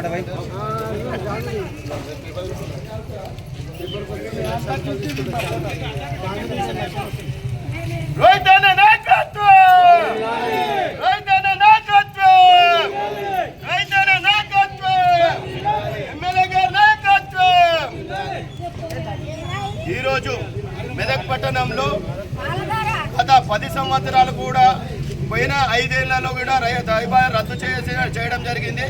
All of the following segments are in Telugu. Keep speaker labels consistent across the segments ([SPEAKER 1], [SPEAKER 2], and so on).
[SPEAKER 1] టమాటా వైపు.
[SPEAKER 2] రైతన్న నాయకత్వం! రైతన్న నాయకత్వం! రైతన్న నాయకత్వం! ఎమ్మెల్యే గారి నాయకత్వం! ఈరోజు మెదక్ పట్టణంలో గత పది సంవత్సరాలు కూడా పోయిన ఐదేళ్ళలో కూడా రై- రద్దు చేసి చేయడం జరిగింది.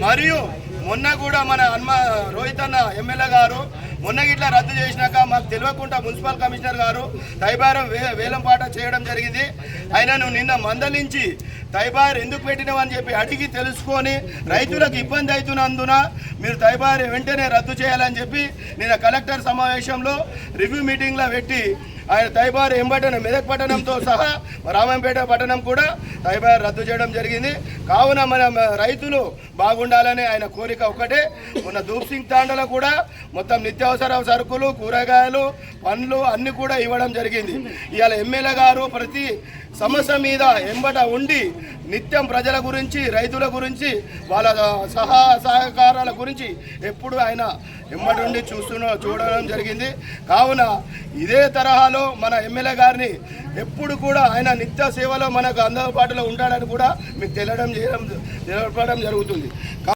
[SPEAKER 2] మరియు మొన్న కూడా మన హన్మ రోహిత్ అన్న ఎమ్మెల్యే గారు మొన్న గిట్లా రద్దు చేసినాక మాకు తెలియకుండా మున్సిపల్ కమిషనర్ గారు తైబారం వే వేలంపాట చేయడం జరిగింది. ఆయనను నిన్న మందలించి తైబార్ ఎందుకు పెట్టినవని చెప్పి అడిగి తెలుసుకొని రైతులకు ఇబ్బంది అవుతున్నందున మీరు తైబార్ వెంటనే రద్దు చేయాలని చెప్పి నిన్న కలెక్టర్ సమావేశంలో రివ్యూ మీటింగ్లో పెట్టి ఆయన తైబార్ ఎంబటన మెదక్ పట్టణంతో సహా రామంపేట పట్టణం కూడా తైబార్ రద్దు చేయడం జరిగింది. కావున మన రైతులు బాగుండాలనే ఆయన కోరిక ఒకటే మొన్న దూప్ సింగ్ తాండలో కూడా మొత్తం నిత్యావసర సరుకులు కూరగాయలు పండ్లు అన్నీ కూడా ఇవ్వడం జరిగింది. ఇవాళ ఎమ్మెల్యే గారు ప్రతి సమస్య మీద ఎంబట ఉండి నిత్యం ప్రజల గురించి రైతుల గురించి వాళ్ళ సహా సహకారాల గురించి ఎప్పుడు ఆయన ఎంబట ఉండి చూస్తున్న చూడడం జరిగింది. కావున ఇదే తరహాలో మన ఎమ్మెల్యే గారిని ఎప్పుడు కూడా ఆయన నిత్య సేవలో మనకు అందుబాటులో ఉంటాడని కూడా మీకు తెలియడం చేయడం తెలపడం జరుగుతుంది.